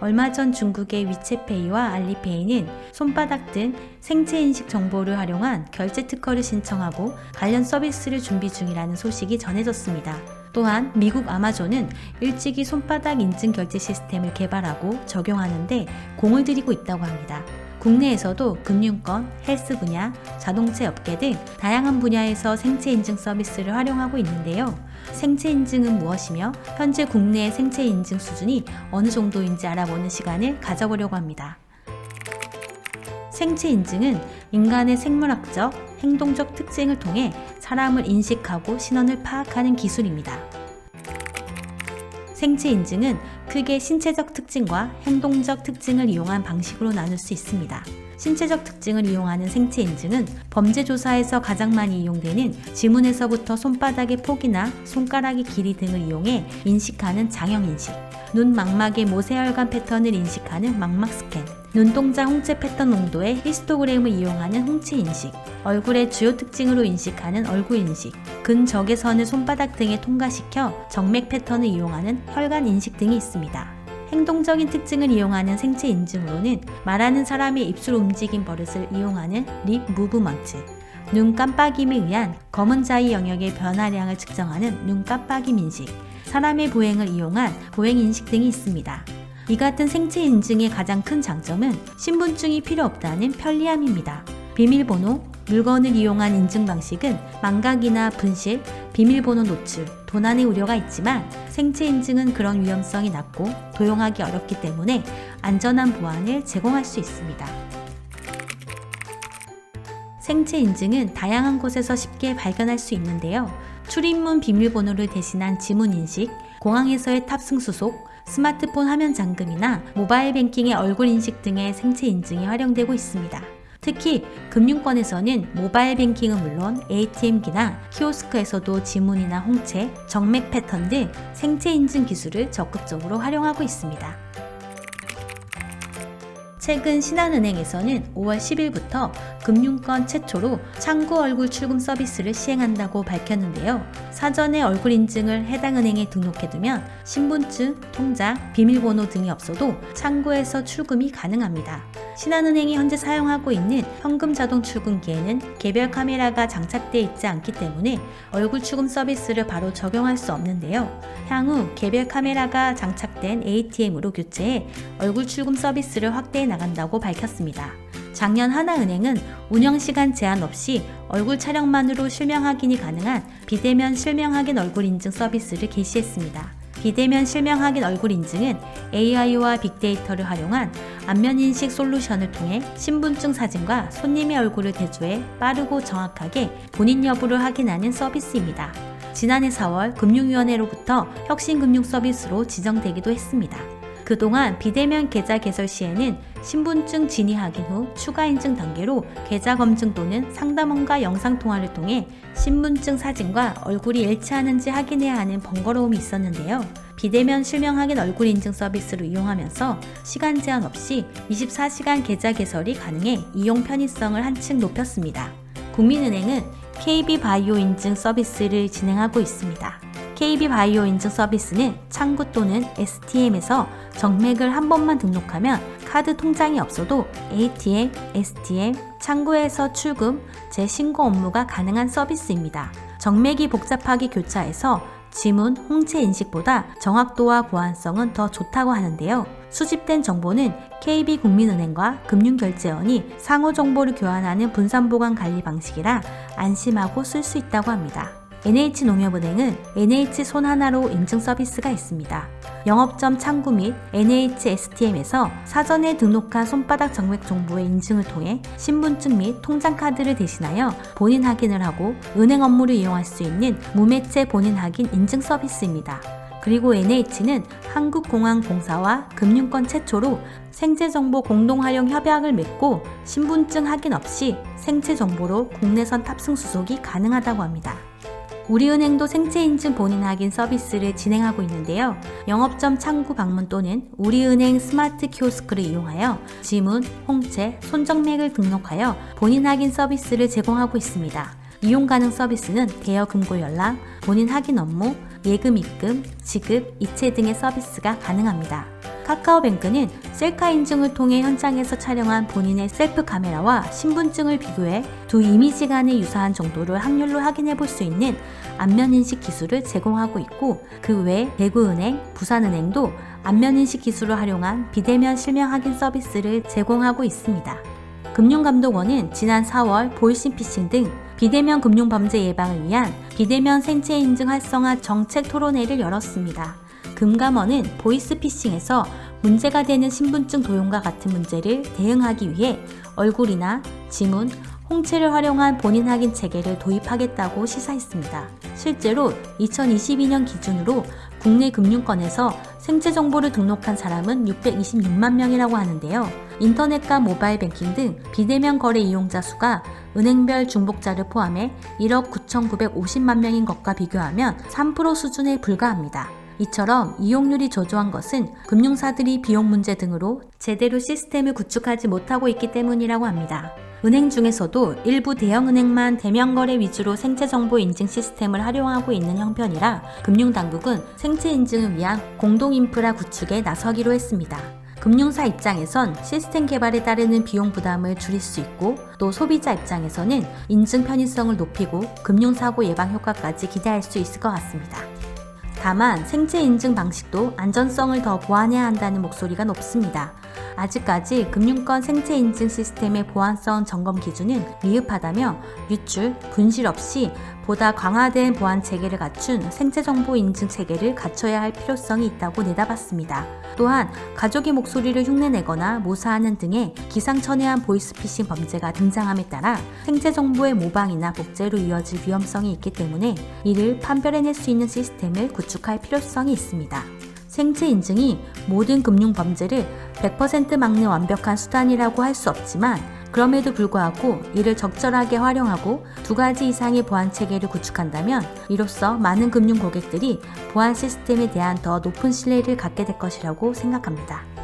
얼마 전 중국의 위챗페이와 알리페이는 손바닥 등 생체 인식 정보를 활용한 결제 특허를 신청하고 관련 서비스를 준비 중이라는 소식이 전해졌습니다. 또한 미국 아마존은 일찍이 손바닥 인증 결제 시스템을 개발하고 적용하는데 공을 들이고 있다고 합니다. 국내에서도 금융권, 헬스 분야, 자동차 업계 등 다양한 분야에서 생체 인증 서비스를 활용하고 있는데요. 생체 인증은 무엇이며 현재 국내의 생체 인증 수준이 어느 정도인지 알아보는 시간을 가져보려고 합니다. 생체 인증은 인간의 생물학적, 행동적 특징을 통해 사람을 인식하고 신원을 파악하는 기술입니다. 생체 인증은 크게 신체적 특징과 행동적 특징을 이용한 방식으로 나눌 수 있습니다. 신체적 특징을 이용하는 생체 인증은 범죄 조사에서 가장 많이 이용되는 지문에서부터 손바닥의 폭이나 손가락의 길이 등을 이용해 인식하는 장형 인식, 눈 망막의 모세혈관 패턴을 인식하는 망막 스캔, 눈동자 홍채 패턴 농도의 히스토그램을 이용하는 홍채 인식, 얼굴의 주요 특징으로 인식하는 얼굴 인식, 근적외선을 손바닥 등에 통과시켜 정맥 패턴을 이용하는 혈관 인식 등이 있습니다. 행동적인 특징을 이용하는 생체 인증으로는 말하는 사람의 입술 움직임 버릇을 이용하는 립 무브먼트, 눈 깜빡임에 의한 검은 자위 영역의 변화량을 측정하는 눈 깜빡임 인식, 사람의 보행을 이용한 보행 인식 등이 있습니다. 이 같은 생체 인증의 가장 큰 장점은 신분증이 필요 없다는 편리함입니다. 비밀번호, 물건을 이용한 인증 방식은 망각이나 분실, 비밀번호 노출, 도난의 우려가 있지만 생체 인증은 그런 위험성이 낮고 도용하기 어렵기 때문에 안전한 보안을 제공할 수 있습니다. 생체 인증은 다양한 곳에서 쉽게 발견할 수 있는데요. 출입문 비밀번호를 대신한 지문 인식, 공항에서의 탑승 수속, 스마트폰 화면 잠금이나 모바일 뱅킹의 얼굴 인식 등의 생체 인증이 활용되고 있습니다. 특히 금융권에서는 모바일 뱅킹은 물론 ATM기나 키오스크에서도 지문이나 홍채, 정맥 패턴 등 생체 인증 기술을 적극적으로 활용하고 있습니다. 최근 신한은행에서는 5월 10일부터 금융권 최초로 창구 얼굴 출금 서비스를 시행한다고 밝혔는데요. 사전에 얼굴 인증을 해당 은행에 등록해두면 신분증, 통장, 비밀번호 등이 없어도 창구에서 출금이 가능합니다. 신한은행이 현재 사용하고 있는 현금 자동 출금기에는 개별 카메라가 장착되어 있지 않기 때문에 얼굴 출금 서비스를 바로 적용할 수 없는데요. 향후 개별 카메라가 장착된 ATM으로 교체해 얼굴 출금 서비스를 확대해 나간다고 밝혔습니다. 작년 하나은행은 운영 시간 제한 없이 얼굴 촬영만으로 실명 확인이 가능한 비대면 실명 확인 얼굴 인증 서비스를 개시했습니다. 비대면 실명 확인 얼굴 인증은 AI와 빅데이터를 활용한 안면 인식 솔루션을 통해 신분증 사진과 손님의 얼굴을 대조해 빠르고 정확하게 본인 여부를 확인하는 서비스입니다. 지난해 4월 금융위원회로부터 혁신금융 서비스로 지정되기도 했습니다. 그동안 비대면 계좌 개설 시에는 신분증 진위 확인 후 추가 인증 단계로 계좌 검증 또는 상담원과 영상 통화를 통해 신분증 사진과 얼굴이 일치하는지 확인해야 하는 번거로움이 있었는데요. 비대면 실명 확인 얼굴 인증 서비스를 이용하면서 시간 제한 없이 24시간 계좌 개설이 가능해 이용 편의성을 한층 높였습니다. 국민은행은 KB 바이오 인증 서비스를 진행하고 있습니다. KB 바이오 인증 서비스는 창구 또는 STM에서 정맥을 한 번만 등록하면 카드 통장이 없어도 ATM, STM, 창구에서 출금, 재신고 업무가 가능한 서비스입니다. 정맥이 복잡하게 교차해서 지문, 홍채 인식보다 정확도와 보안성은 더 좋다고 하는데요. 수집된 정보는 KB국민은행과 금융결제원이 상호 정보를 교환하는 분산보관 관리 방식이라 안심하고 쓸 수 있다고 합니다. NH농협은행은 NH 손 하나로 인증 서비스가 있습니다. 영업점 창구 및 NHSTM에서 사전에 등록한 손바닥 정맥 정보의 인증을 통해 신분증 및 통장 카드를 대신하여 본인 확인을 하고 은행 업무를 이용할 수 있는 무매체 본인 확인 인증 서비스입니다. 그리고 NH는 한국공항공사와 금융권 최초로 생체정보 공동활용 협약을 맺고 신분증 확인 없이 생체 정보로 국내선 탑승 수속이 가능하다고 합니다. 우리은행도 생체인증 본인 확인 서비스를 진행하고 있는데요. 영업점 창구 방문 또는 우리은행 스마트 키오스크를 이용하여 지문, 홍채, 손정맥을 등록하여 본인 확인 서비스를 제공하고 있습니다. 이용 가능 서비스는 대여 금고 연락, 본인 확인 업무, 예금 입금, 지급, 이체 등의 서비스가 가능합니다. 카카오뱅크는 셀카 인증을 통해 현장에서 촬영한 본인의 셀프 카메라와 신분증을 비교해 두 이미지 간의 유사한 정도를 확률로 확인해 볼 수 있는 안면 인식 기술을 제공하고 있고 그 외 대구은행, 부산은행도 안면 인식 기술을 활용한 비대면 실명 확인 서비스를 제공하고 있습니다. 금융감독원은 지난 4월 보이신 피싱 등 비대면 금융 범죄 예방을 위한 비대면 생체 인증 활성화 정책 토론회를 열었습니다. 금감원은 보이스피싱에서 문제가 되는 신분증 도용과 같은 문제를 대응하기 위해 얼굴이나 지문, 홍채를 활용한 본인 확인 체계를 도입하겠다고 시사했습니다. 실제로 2022년 기준으로 국내 금융권에서 생체 정보를 등록한 사람은 626만 명이라고 하는데요. 인터넷과 모바일 뱅킹 등 비대면 거래 이용자 수가 은행별 중복자를 포함해 1억 9,950만 명인 것과 비교하면 3% 수준에 불과합니다. 이처럼 이용률이 저조한 것은 금융사들이 비용 문제 등으로 제대로 시스템을 구축하지 못하고 있기 때문이라고 합니다. 은행 중에서도 일부 대형은행만 대면거래 위주로 생체 정보 인증 시스템을 활용하고 있는 형편이라 금융당국은 생체 인증을 위한 공동 인프라 구축에 나서기로 했습니다. 금융사 입장에선 시스템 개발에 따르는 비용 부담을 줄일 수 있고 또 소비자 입장에서는 인증 편의성을 높이고 금융사고 예방 효과까지 기대할 수 있을 것 같습니다. 다만 생체 인증 방식도 안전성을 더 보완해야 한다는 목소리가 높습니다. 아직까지 금융권 생체 인증 시스템의 보안성 점검 기준은 미흡하다며 유출, 분실 없이 보다 강화된 보안 체계를 갖춘 생체 정보 인증 체계를 갖춰야 할 필요성이 있다고 내다봤습니다. 또한 가족의 목소리를 흉내내거나 모사하는 등의 기상천외한 보이스피싱 범죄가 등장함에 따라 생체 정보의 모방이나 복제로 이어질 위험성이 있기 때문에 이를 판별해낼 수 있는 시스템을 구축할 필요성이 있습니다. 생체 인증이 모든 금융 범죄를 100% 막는 완벽한 수단이라고 할 수 없지만 그럼에도 불구하고 이를 적절하게 활용하고 두 가지 이상의 보안 체계를 구축한다면 이로써 많은 금융 고객들이 보안 시스템에 대한 더 높은 신뢰를 갖게 될 것이라고 생각합니다.